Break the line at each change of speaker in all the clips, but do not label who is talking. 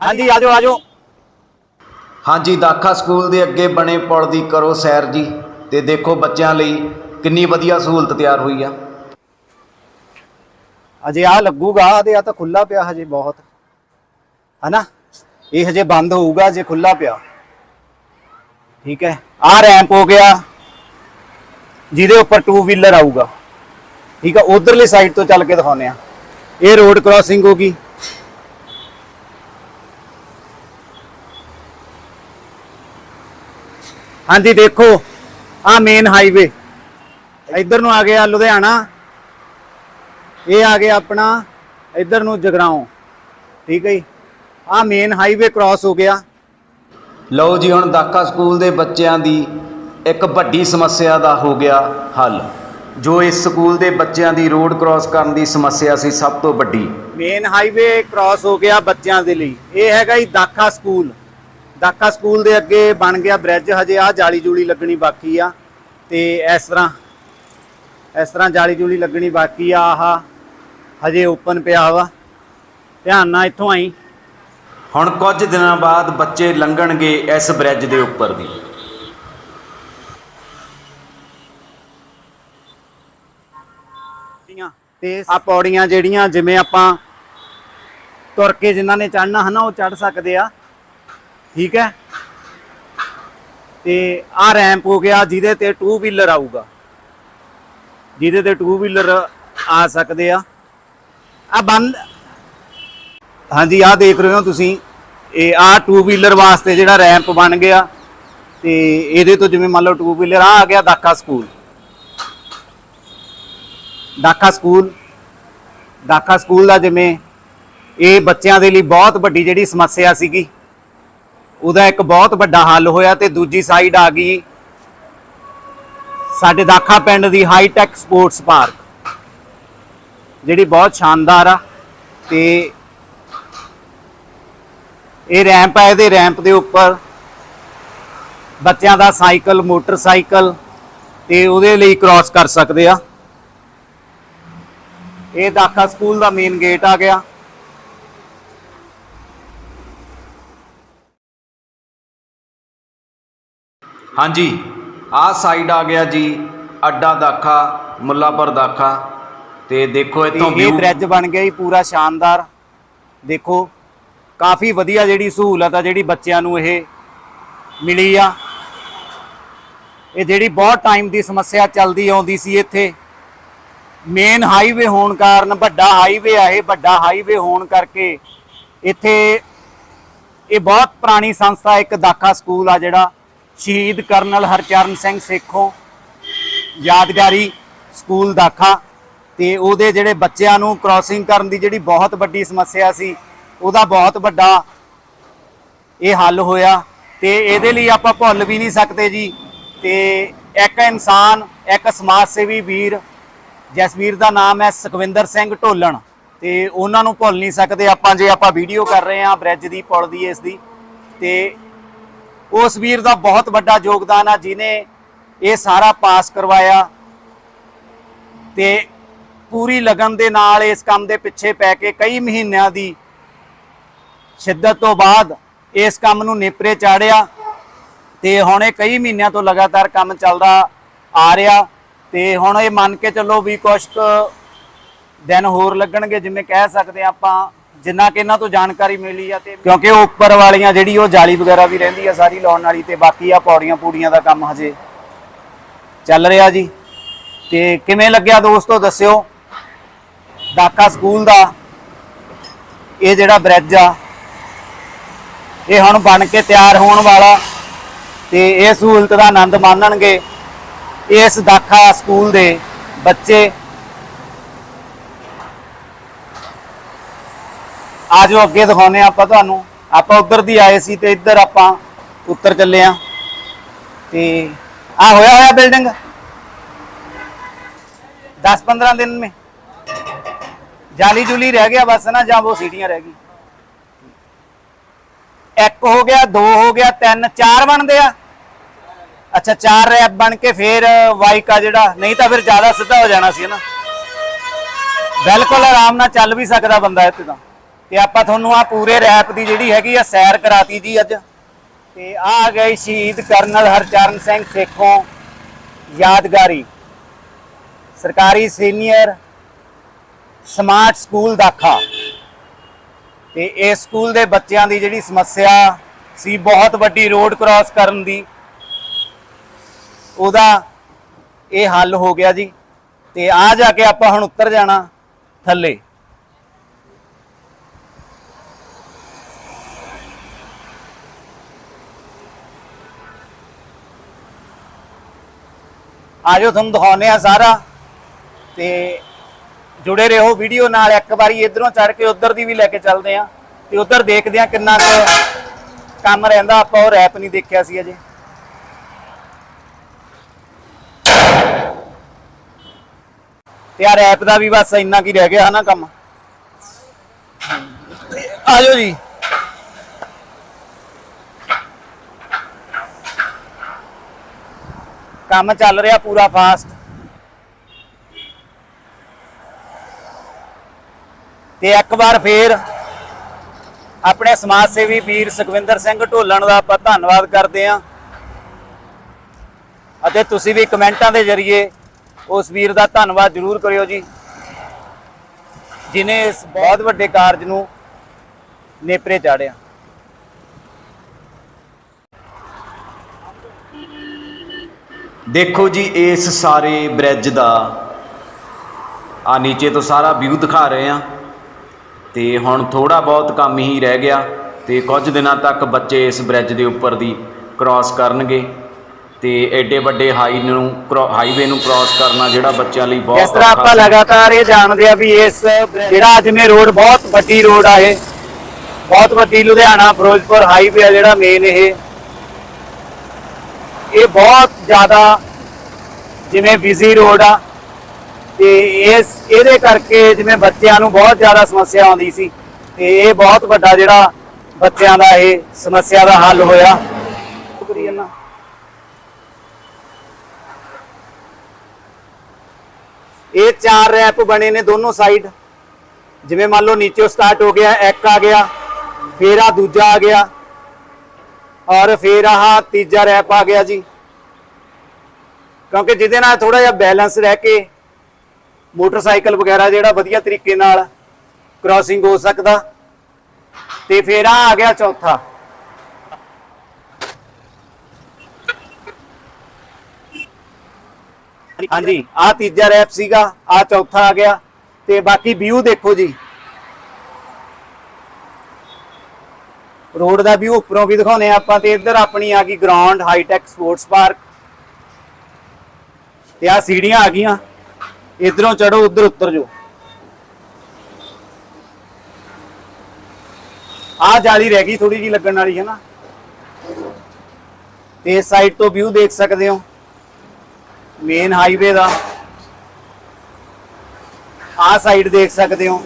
ਹਾਂਜੀ ਆਜੋ ਆਜੋ।
ਹਾਂਜੀ ਦਾਖਾ ਸਕੂਲ ਦੇ ਅੱਗੇ ਬਣੇ ਪੁਲ ਦੀ ਕਰੋ ਸੈਰ ਜੀ। ਤੇ ਦੇਖੋ ਬੱਚਿਆਂ ਲਈ ਕਿੰਨੀ ਵਧੀਆ ਸਹੂਲਤ ਤਿਆਰ ਹੋਈ ਆ।
ਅਜੇ ਆ ਲੱਗੂਗਾ ਤੇ ਆ ਤਾਂ ਖੁੱਲਾ ਪਿਆ ਹਜੇ ਬਹੁਤ। ਹਨਾ? ਇਹ ਹਜੇ ਬੰਦ ਹੋਊਗਾ ਜੇ ਖੁੱਲਾ ਪਿਆ। ਠੀਕ ਹੈ? ਆ ਰੈਂਪ ਹੋ ਗਿਆ। ਜਿਹਦੇ ਉੱਪਰ ਟੂ ਵੀਲਰ ਆਊਗਾ। ਠੀਕ ਹੈ? ਉਧਰਲੀ ਸਾਈਡ ਤੋਂ ਚੱਲ ਕੇ ਦਿਖਾਉਂਦੇ ਆ ਇਹ ਰੋਡ ਕ੍ਰਾਸਿੰਗ ਹੋਗੀ ਹਾਂਜੀ ਦੇਖੋ ਆ ਮੇਨ ਹਾਈਵੇ ਇੱਧਰ ਨੂੰ ਆ ਗਿਆ ਲੁਧਿਆਣਾ। ਇਹ ਆ ਗਿਆ ਆਪਣਾ ਇੱਧਰ ਨੂੰ ਜਗਰਾਉਂ। ਠੀਕ ਹੈ ਜੀ। ਆ ਮੇਨ ਹਾਈਵੇ ਕ੍ਰਾਸ ਹੋ ਗਿਆ।
ਲਓ ਜੀ ਹੁਣ ਦਾਖਾ ਸਕੂਲ ਦੇ ਬੱਚਿਆਂ ਦੀ ਇੱਕ ਵੱਡੀ ਸਮੱਸਿਆ ਦਾ ਹੋ ਗਿਆ ਹੱਲ। ਜੋ ਇਸ ਸਕੂਲ ਦੇ ਬੱਚਿਆਂ ਦੀ ਰੋਡ ਕ੍ਰਾਸ ਕਰਨ ਦੀ ਸਮੱਸਿਆ ਸੀ ਸਭ ਤੋਂ ਵੱਡੀ।
ਮੇਨ ਹਾਈਵੇ ਕ੍ਰਾਸ ਹੋ ਗਿਆ ਬੱਚਿਆਂ ਦੇ ਲਈ। ਇਹ ਹੈਗਾ ਜੀ ਦਾਖਾ ਸਕੂਲ। ਦਾਖਾ ਸਕੂਲ ਦੇ ਅੱਗੇ ਬਣ ਗਿਆ ਬ੍ਰਿਜ ਹਜੇ ਆ ਜਾਲੀ ਜੂਲੀ ਲੱਗਣੀ ਬਾਕੀ ਆ। ਤੇ ਇਸ ਤਰ੍ਹਾਂ ਇਸ ਤਰ੍ਹਾਂ ਜਾਲੀ ਜੂਲੀ ਲੱਗਣੀ ਬਾਕੀ ਆ ਆਹ ਹਜੇ ਓਪਨ ਪਿਆ ਵਾ। ਧਿਆਨ ਨਾਲ ਇੱਥੋਂ ਆਈ।
ਹੁਣ ਕੁਝ ਦਿਨਾਂ ਬਾਅਦ ਬੱਚੇ ਲੰਘਣਗੇ ਇਸ ਬ੍ਰਿਜ ਦੇ ਉੱਪਰ ਦੀ।
ਤੇ ਆ ਪੌੜੀਆਂ ਜਿਹੜੀਆਂ ਜਿਵੇਂ ਆਪਾਂ ਤੁਰ ਕੇ ਜਿਨ੍ਹਾਂ ਨੇ ਚੜਨਾ ਹਨਾ ਉਹ ਚੜ ਸਕਦੇ ਆ। ਠੀਕ ਹੈ? ਤੇ ਆ ਰੈਂਪ ਹੋ ਗਿਆ ਜਿਹਦੇ ਤੇ ਟੂ ਵੀਲਰ ਆਊਗਾ। ਜਿਹਦੇ ਤੇ ਟੂ ਵੀਲਰ ਆ ਸਕਦੇ ਆ। ਆ ਬੰਦ ਹਾਂਜੀ ਆ ਦੇਖ ਰਹੇ ਹੋ ਤੁਸੀਂ। ਇਹ ਆ ਟੂ ਵੀਲਰ ਵਾਸਤੇ ਜਿਹੜਾ ਰੈਂਪ ਬਣ ਗਿਆ। ਤੇ ਇਹਦੇ ਤੋਂ ਜਿਵੇਂ ਮੰਨ ਲਓ ਟੂ ਵੀਲਰ ਆ ਆ ਗਿਆ Dakha school. Dakha school. Dakha school ਦਾ ਜਿਵੇਂ ਇਹ ਬੱਚਿਆਂ ਦੇ ਲਈ ਬਹੁਤ ਵੱਡੀ ਜਿਹੜੀ ਸਮੱਸਿਆ ਸੀਗੀ। ਉਹਦਾ ਇੱਕ ਬਹੁਤ ਵੱਡਾ ਹੱਲ ਹੋਇਆ ਤੇ ਦੂਜੀ ਸਾਈਡ ਆ ਗਈ ਸਾਡੇ ਦਾਖਾ ਪਿੰਡ ਦੀ ਹਾਈਟੈਕ ਸਪੋਰਟਸ ਪਾਰਕ ਜਿਹੜੀ ਬਹੁਤ ਸ਼ਾਨਦਾਰ ਆ ਤੇ ਇਹ ਰੈਂਪ ਹੈ ਇਹਦੇ ਰੈਂਪ ਦੇ ਉੱਪਰ ਬੱਚਿਆਂ ਦਾ ਸਾਈਕਲ, ਮੋਟਰਸਾਈਕਲ ਤੇ ਉਹਦੇ ਲਈ ਕ੍ਰਾਸ ਕਰ ਸਕਦੇ ਆ। ਇਹ ਦਾਖਾ ਸਕੂਲ ਦਾ ਮੇਨ ਗੇਟ ਆ ਗਿਆ।
ਹਾਂਜੀ ਆਹ ਸਾਈਡ ਆ ਗਿਆ ਜੀ ਅੱਡਾ ਦਾਖਾ ਮੁੱਲਾਪੁਰ ਦਾਖਾ। ਤੇ ਦੇਖੋ ਇੱਥੋਂ
ਇਹ
ਵਿਊ
ਬ੍ਰਿਜ ਬਣ ਗਿਆ ਜੀ ਪੂਰਾ ਸ਼ਾਨਦਾਰ। ਦੇਖੋ ਕਾਫੀ ਵਧੀਆ ਜਿਹੜੀ ਸਹੂਲਤ ਆ ਜਿਹੜੀ ਬੱਚਿਆਂ ਨੂੰ ਇਹ ਮਿਲੀ ਆ। ਇਹ ਜਿਹੜੀ ਬਹੁਤ ਟਾਈਮ ਦੀ ਸਮੱਸਿਆ ਚੱਲਦੀ ਆਉਂਦੀ ਸੀ ਇੱਥੇ। ਮੇਨ ਹਾਈਵੇ ਹੋਣ ਕਾਰਨ ਵੱਡਾ ਹਾਈਵੇ ਆ ਇਹ ਵੱਡਾ ਹਾਈਵੇ ਹੋਣ ਕਰਕੇ ਇੱਥੇ ਇਹ ਬਹੁਤ ਪੁਰਾਣੀ ਸੰਸਥਾ ਇੱਕ ਦਾਖਾ ਸਕੂਲ ਆ ਜਿਹੜਾ। ਸ਼ਹੀਦ ਕਰਨਲ ਹਰਚਰਨ ਸਿੰਘ ਸੇਖੋਂ ਯਾਦਗਾਰੀ ਸਕੂਲ ਦਾਖਾ ਤੇ ਉਹਦੇ ਜਿਹੜੇ ਬੱਚਿਆਂ ਨੂੰ ਕ੍ਰਾਸਿੰਗ ਕਰਨ ਦੀ ਜਿਹੜੀ ਬਹੁਤ ਵੱਡੀ ਸਮੱਸਿਆ ਸੀ, ਉਹਦਾ ਬਹੁਤ ਵੱਡਾ ਇਹ ਹੱਲ ਹੋਇਆ ਤੇ ਇਹਦੇ ਲਈ ਆਪਾਂ ਭੁੱਲ ਵੀ ਨਹੀਂ ਸਕਦੇ ਜੀ ਤੇ ਇੱਕ ਇਨਸਾਨ, ਇੱਕ ਸਮਾਜ ਸੇਵੀ ਵੀਰ ਜਸਵੀਰ ਦਾ ਨਾਮ ਹੈ ਸੁਖਵਿੰਦਰ ਸਿੰਘ ਢੋਲਣ ਤੇ ਉਹਨਾਂ ਨੂੰ ਭੁੱਲ ਨਹੀਂ ਸਕਦੇ ਆਪਾਂ ਜੇ ਆਪਾਂ ਵੀਡੀਓ ਕਰ ਰਹੇ ਹਾਂ ਬ੍ਰਿਜ ਦੀ, ਪੁਲ ਦੀ, ਇਸ ਦੀ ਤੇ ਉਸ ਵੀਰ ਦਾ ਬਹੁਤ ਵੱਡਾ ਯੋਗਦਾਨ ਆ ਜਿਨੇ ਇਹ ਸਾਰਾ ਪਾਸ ਕਰਵਾਇਆ ਤੇ ਪੂਰੀ ਲਗਨ ਦੇ ਨਾਲ ਇਸ ਕੰਮ ਦੇ ਪਿੱਛੇ ਪੈ ਕੇ ਕਈ ਮਹੀਨਿਆਂ ਦੀ ਸ਼ਿੱਦਤ ਤੋਂ ਬਾਅਦ ਇਸ ਕੰਮ ਨੂੰ ਨੇਪਰੇ ਚਾੜਿਆ ਤੇ ਹੁਣ ਇਹ ਕਈ ਮਹੀਨਿਆਂ ਤੋਂ ਲਗਾਤਾਰ ਕੰਮ ਚੱਲਦਾ ਆ ਰਿਹਾ ਤੇ ਹੁਣ ਇਹ ਮੰਨ ਕੇ ਚੱਲੋ ਵੀ ਕੁਛ ਕੁ ਦਿਨ ਹੋਰ ਲੱਗਣਗੇ ਜਿਵੇਂ ਕਹਿ ਸਕਦੇ ਹਾਂ ਆਪਾਂ ਜਿੰਨਾ ਕਿ ਇਹਨਾਂ ਤੋਂ ਜਾਣਕਾਰੀ ਮਿਲੀ ਆ ਤੇ ਕਿਉਂਕਿ ਉਹ ਉੱਪਰ ਵਾਲੀਆਂ ਜਿਹੜੀ ਉਹ ਜਾਲੀ ਵਗੈਰਾ ਵੀ ਰਹਿੰਦੀ ਆ ਸਾਰੀ ਲਾਉਣ ਵਾਲੀ ਤੇ ਬਾਕੀ ਆ ਪੌੜੀਆਂ ਪੂੜੀਆਂ ਦਾ ਕੰਮ ਹਜੇ ਚੱਲ ਰਿਹਾ ਜੀ। ਤੇ ਕਿਵੇਂ ਲੱਗਿਆ ਦੋਸਤੋ ਦੱਸਿਓ? ਦਾਕਾ ਸਕੂਲ ਦਾ ਇਹ ਜਿਹੜਾ ਬ੍ਰਿਜ ਆ, ਇਹ ਹੁਣ ਬਣ ਕੇ ਤਿਆਰ ਹੋਣ ਵਾਲਾ ਤੇ ਇਹ ਸਹੂਲਤ ਦਾ ਆਨੰਦ ਮਾਣਨਗੇ ਇਸ ਦਾਖਾ ਸਕੂਲ ਦੇ ਬੱਚੇ ਆ ਜੋ ਅੱਗੇ ਦਿਖਾਉਨੇ ਆਪਾਂ ਤੁਹਾਨੂੰ। ਆਪਾਂ ਉੱਧਰ ਦੀ ਆਏ ਸੀ ਤੇ ਇੱਧਰ ਆਪਾਂ ਉੱਤਰ ਚੱਲੇ ਆ ਤੇ ਆ ਹੋਇਆ ਹੋਇਆ ਬਿਲਡਿੰਗ 10-15 ਦਿਨ ਮੇ। ਜਾਲੀ ਜੁਲੀ ਰਹਿ ਗਿਆ ਬਸ ਨਾ, ਜਾਂ ਉਹ ਸੀਟੀਆਂ ਰਹਿ ਗਈ। ਇੱਕ ਹੋ ਗਿਆ, ਦੋ ਹੋ ਗਿਆ, ਤਿੰਨ, ਚਾਰ ਬਣਦੇ ਆ। ਅੱਛਾ, ਚਾਰ ਰੈਪ ਬਣ ਕੇ ਫੇਰ ਵਾਈਕ ਆ ਜਿਹੜਾ। ਨਹੀਂ ਤਾਂ ਫਿਰ ਜ਼ਿਆਦਾ ਸਿੱਧਾ ਹੋ ਜਾਣਾ ਸੀ ਨਾ। ਬਿਲਕੁਲ ਆਰਾਮ ਨਾਲ ਚੱਲ ਵੀ ਸਕਦਾ ਬੰਦਾ ਇੱਥੇ ਤਾਂ। ਤੇ ਆਪਾਂ ਤੁਹਾਨੂੰ ਆ ਪੂਰੇ ਰੈਪ ਦੀ ਜਿਹੜੀ ਹੈਗੀ ਆ ਸੈਰ ਕਰਾਤੀ ਜੀ ਅੱਜ। ਤੇ ਆ ਆ ਗਏ ਸ਼ਹੀਦ ਕਰਨਲ ਹਰਚਰਨ ਸਿੰਘ ਸੇਖੋਂ ਯਾਦਗਾਰੀ। ਸਰਕਾਰੀ ਸੀਨੀਅਰ ਸਮਾਰਟ ਸਕੂਲ ਦਾਖਾ। ਤੇ ਇਸ ਸਕੂਲ ਦੇ ਬੱਚਿਆਂ ਦੀ ਜਿਹੜੀ ਸਮੱਸਿਆ ਸੀ, ਬਹੁਤ ਵੱਡੀ ਰੋਡ ਕ੍ਰਾਸ ਕਰਨ ਦੀ, ਉਹਦਾ ਇਹ ਹੱਲ ਹੋ ਗਿਆ ਜੀ। ਤੇ ਆ ਜਾ ਕੇ ਆਪਾਂ ਹੁਣ ਉੱਤਰ ਜਾਣਾ ਥੱਲੇ। ਆਜੋ ਤੁਹਾਨੂੰ ਦਿਖਾਉਂਦੇ ਆ ਸਾਰਾ। ਤੇ ਜੁੜੇ ਰਹੋ ਵੀਡੀਓ ਨਾਲ, ਇੱਕ ਵਾਰੀ ਇਧਰੋਂ ਚੜ ਕੇ ਉਧਰ ਦੀ ਵੀ ਲੈ ਕੇ ਚੱਲਦੇ ਆ ਤੇ ਉਧਰ ਦੇਖਦੇ ਆ ਕਿੰਨਾ ਕੁ ਕੰਮ ਰਹਿੰਦਾ, ਆਪਾਂ ਉਹ ਰੈਪ ਨਹੀਂ ਦੇਖਿਆ ਸੀ ਅਜੇ। ਤੇ ਆ ਰੈਪ ਦਾ ਵੀ ਬਸ ਇੰਨਾ ਕੀ ਰਹਿ ਗਿਆ ਹਨਾ ਕੰਮ। ਤੇ ਆਜੋ ਜੀ। ਕੰਮ ਚੱਲ ਰਿਹਾ ਪੂਰਾ ਫਾਸਟ ਤੇ ਇੱਕ ਵਾਰ ਫੇਰ ਆਪਣੇ ਸਮਾਜ ਸੇਵੀ ਵੀਰ ਸੁਖਵਿੰਦਰ ਸਿੰਘ ਢੋਲਣ ਦਾ ਆਪਾਂ ਧੰਨਵਾਦ ਕਰਦੇ ਹਾਂ। ਅਤੇ ਤੁਸੀਂ ਵੀ ਕਮੈਂਟਾਂ ਦੇ ਜ਼ਰੀਏ ਉਸ ਵੀਰ ਦਾ ਧੰਨਵਾਦ ਜ਼ਰੂਰ ਕਰਿਓ ਜੀ, ਜਿਨੇ ਇਸ ਬਹੁਤ ਵੱਡੇ ਕਾਰਜ ਨੂੰ ਨੇਪਰੇ ਚਾੜਿਆ।
ਦੇਖੋ ਜੀ ਇਸ ਸਾਰੇ ਬ੍ਰਿਜ ਦਾ ਆ ਨੀਚੇ ਤੋਂ ਸਾਰਾ ਵਿਊ ਦਿਖਾ ਰਹੇ ਆ ਤੇ ਹੁਣ ਥੋੜਾ ਬਹੁਤ ਕੰਮ ਹੀ ਰਹਿ ਗਿਆ ਤੇ ਕੁਝ ਦਿਨਾਂ ਤੱਕ ਬੱਚੇ ਇਸ ਬ੍ਰਿਜ ਦੇ ਉੱਪਰ ਦੀ ਕ੍ਰਾਸ ਕਰਨਗੇ ਤੇ ਐਡੇ ਵੱਡੇ ਹਾਈ ਨੂੰ ਹਾਈਵੇ ਨੂੰ ਕ੍ਰਾਸ ਕਰਨਾ ਜਿਹੜਾ ਬੱਚਿਆਂ ਲਈ ਬਹੁਤ
ਜਿਸ ਤਰ੍ਹਾਂ ਆਪਾਂ। ਲਗਾਤਾਰ ਇਹ ਜਾਣਦੇ ਆ ਵੀ ਇਸ ਜਿਹੜਾ ਜਿਵੇਂ ਰੋਡ ਬਹੁਤ ਵੱਡੀ ਰੋਡ ਆ ਇਹ। ਬਹੁਤ ਵੱਡੀ ਲੁਧਿਆਣਾ ਫਿਰੋਜ਼ਪੁਰ ਹਾਈਵੇ ਆ ਜਿਹੜਾ ਮੇਨ ਇਹ। ਇਹ ਬਹੁਤ ਜ਼ਿਆਦਾ ਜਿਵੇਂ ਬਿਜ਼ੀ ਰੋਡ ਆ, ਤੇ ਇਸ, ਇਹਦੇ ਕਰਕੇ ਜਿਵੇਂ ਬੱਚਿਆਂ ਨੂੰ ਬਹੁਤ ਜ਼ਿਆਦਾ ਸਮੱਸਿਆ ਆਉਂਦੀ ਸੀ, ਤੇ ਇਹ ਬਹੁਤ ਵੱਡਾ ਜਿਹੜਾ ਬੱਚਿਆਂ ਦਾ ਇਹ ਸਮੱਸਿਆ ਦਾ ਹੱਲ ਹੋਇਆ। ਸ਼ੁਕਰੀਆ ਇਹ ਚਾਰ ਰੈਪ ਬਣੇ ਨੇ ਦੋਨੋਂ ਸਾਈਡ ਜਿਵੇਂ ਮੰਨ ਲਓ ਨੀਚੇ ਸਟਾਰਟ ਹੋ ਗਿਆ, ਇੱਕ ਆ ਗਿਆ, ਫੇਰ ਆ ਦੂਜਾ ਆ ਗਿਆ, ਔਰ ਫੇਰ ਆਹ ਤੀਜਾ ਰੈਪ ਆ ਗਿਆ ਜੀ। ਕਿਉਂਕਿ ਜਿਹਦੇ ਨਾਲ ਥੋੜਾ ਜਿਹਾ ਬੈਲੈਂਸ ਰਹਿ ਕੇ ਮੋਟਰਸਾਈਕਲ ਵਗੈਰਾ ਜਿਹੜਾ ਵਧੀਆ ਤਰੀਕੇ ਨਾਲ ਕ੍ਰਾਸਿੰਗ ਹੋ ਸਕਦਾ। ਤੇ ਫਿਰ ਆ ਆ ਗਿਆ ਚੌਥਾ। ਹਾਂਜੀ, ਆ ਤੀਜਾ ਰੈਪ ਸੀਗਾ, ਆ ਚੌਥਾ ਆ ਗਿਆ। ਤੇ ਬਾਕੀ ਵਿਊ ਦੇਖੋ ਜੀ। ਰੋਡ ਦਾ ਵਿਊ ਉੱਪਰੋਂ ਵੀ ਦਿਖਾਉਨੇ ਆ ਆਪਾਂ ਤੇ ਇੱਧਰ ਆਪਣੀ ਆ ਗਈ ਗਰਾਊਂਡ ਹਾਈਟੈਕ ਸਪੋਰਟਸ ਪਾਰਕ ਤੇ ਆ ਸੀੜੀਆਂ ਆ ਗਈਆਂ। ਇਧਰੋਂ ਚੜੋ ਉਧਰ ਉਤਰ ਜਾਓ। ਆ ਜਾਲੀ ਰਹਿ ਗਈ ਥੋੜੀ ਜੀ ਲੱਗਣ ਵਾਲੀ ਹੈ ਨਾ ਤੇ ਇਸ ਸਾਈਡ ਤੋਂ ਵਿਊ ਦੇਖ ਸਕਦੇ ਹੋ। ਮੇਨ ਹਾਈਵੇ ਦਾ। ਆ ਸਾਈਡ ਦੇਖ ਸਕਦੇ ਹੋ।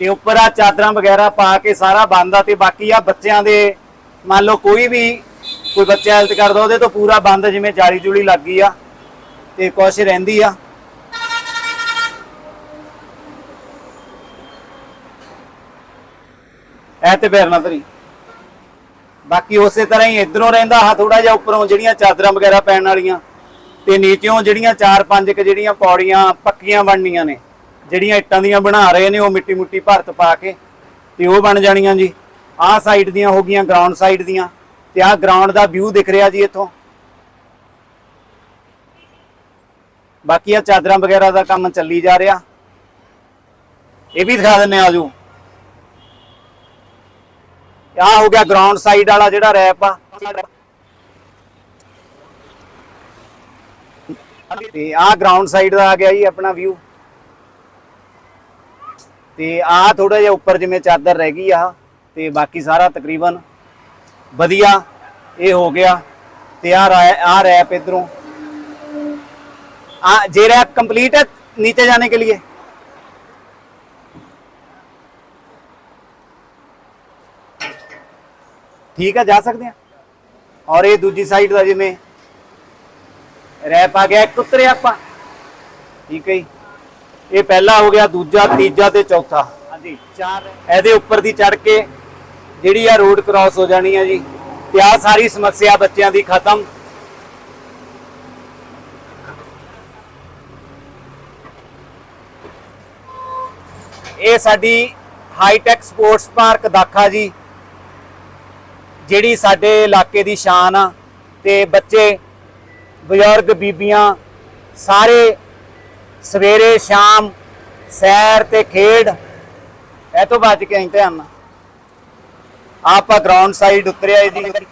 ਤੇ ਉੱਪਰ ਆ ਚਾਦਰਾਂ ਵਗੈਰਾ ਪਾ ਕੇ ਸਾਰਾ ਬੰਦ ਆ ਤੇ ਬਾਕੀ ਆ ਬੱਚਿਆਂ ਦੇ, ਮੰਨ ਲਓ ਕੋਈ ਵੀ ਕੋਈ ਬੱਚਾ ਹੈਲਥ ਕਰਦਾ, ਉਹਦੇ ਤੋਂ ਪੂਰਾ ਬੰਦ ਜਿਵੇਂ ਜਾਲੀ ਜੁਲੀ ਲੱਗ ਗਈ ਆ ਤੇ ਕੁਛ ਰਹਿੰਦੀ ਆ। ਐ ਤੇ ਪੈਰ ਨਾ ਧਰੀ ਬਾਕੀ ਉਸੇ ਤਰ੍ਹਾਂ ਹੀ ਇਧਰੋਂ ਰਹਿੰਦਾ ਆ ਥੋੜਾ ਜਿਹਾ ਉੱਪਰੋਂ ਜਿਹੜੀਆਂ ਚਾਦਰਾਂ ਵਗੈਰਾ ਪੈਣ ਵਾਲੀਆਂ ਤੇ ਨੀਚਿਓਂ ਜਿਹੜੀਆਂ 4-5 ਕ ਜਿਹੜੀਆਂ ਪੌੜੀਆਂ ਪੱਕੀਆਂ ਬਣਨੀਆਂ ਨੇ, ਜਿਹੜੀਆਂ ਇੱਟਾਂ ਦੀਆਂ ਬਣਾ ਰਹੇ ਨੇ ਉਹ ਮਿੱਟੀ ਮੁੱਟੀ ਭਰਤ ਪਾ ਕੇ ਤੇ ਉਹ ਬਣ ਜਾਣੀਆਂ ਜੀ। ਆਹ ਸਾਈਡ ਦੀਆਂ ਹੋ ਗਈਆਂ ਗਰਾਊਂਡ ਸਾਈਡ ਦੀਆਂ। ਤੇ ਆਹ ਗਰਾਊਂਡ ਦਾ ਵਿਊ ਦਿਖ ਰਿਹਾ ਜੀ ਇੱਥੋਂ। ਬਾਕੀ ਆ ਚਾਦਰਾਂ ਵਗੈਰਾ ਦਾ ਕੰਮ ਚੱਲੀ ਜਾ ਰਿਹਾ। ਇਹ ਵੀ ਦਿਖਾ ਦਿੰਨੇ ਆਜੋ। ਆ ਹੋ ਗਿਆ ਗਰਾਊਂਡ ਸਾਈਡ ਵਾਲਾ ਜਿਹੜਾ ਰੈਪ ਆ। ਤੇ ਆ ਗਰਾਊਂਡ ਸਾਈਡ ਦਾ ਆ ਗਿਆ ਜੀ ਆਪਣਾ ਵਿਊ ਤੇ ਆ ਥੋੜਾ ਜਿਹਾ ਉੱਪਰ ਜਿਵੇਂ ਚਾਦਰ ਰਹਿ ਗਈ ਆ, ਤੇ ਬਾਕੀ ਸਾਰਾ ਤਕਰੀਬਨ ਵਧੀਆ ਇਹ ਹੋ ਗਿਆ ਤੇ ਆ ਆ ਰੈਪ ਇਧਰੋਂ ਆ ਜੇ रैप कंप्लीट है नीचे जाने के लिए ਠੀਕ ਹੈ ਜਾ ਸਕਦੇ ਆ ਔਰ ਇਹ ਦੂਜੀ ਸਾਈਡ ਦਾ ਜਿਵੇਂ ਰੈਪ ਆ ਗਿਆ ਇੱਕ ਉਤਰੇ ਆਪਾਂ ਠੀਕ ਹੈ ਜੀ ਇਹ ਪਹਿਲਾ ਹੋ ਗਿਆ ਦੂਜਾ ਤੀਜਾ ਤੇ ਚੌਥਾ ਹਾਂਜੀ ਚਾਰ ਇਹਦੇ ਉੱਪਰ ਦੀ ਚੜ ਕੇ ਜਿਹੜੀ ਆ ਰੋਡ ਕ੍ਰਾਸ ਹੋ ਜਾਣੀ ਆ ਜੀ, ਤੇ ਆ ਸਾਰੀ ਸਮੱਸਿਆ ਬੱਚਿਆਂ ਦੀ ਖਤਮ। ਇਹ ਸਾਡੀ high-tech sports park Dakha ji, ਜਿਹੜੀ ਸਾਡੇ ਇਲਾਕੇ ਦੀ ਸ਼ਾਨ ਆ, ਤੇ ਬੱਚੇ, ਬਜ਼ੁਰਗ, ਬੀਬੀਆਂ ਸਾਰੇ ਸਵੇਰੇ, ਸ਼ਾਮ, ਸੈਰ ਤੇ ਖੇਡ, ਇਹ ਤੋਂ ਬਚ ਕੇ ਆਈ ਧਿਆਨ ਨਾਲ। ਆਪਾਂ ਗਰਾਊਂਡ ਸਾਈਡ ਉਤਰਿਆ ਇਹਦੀ।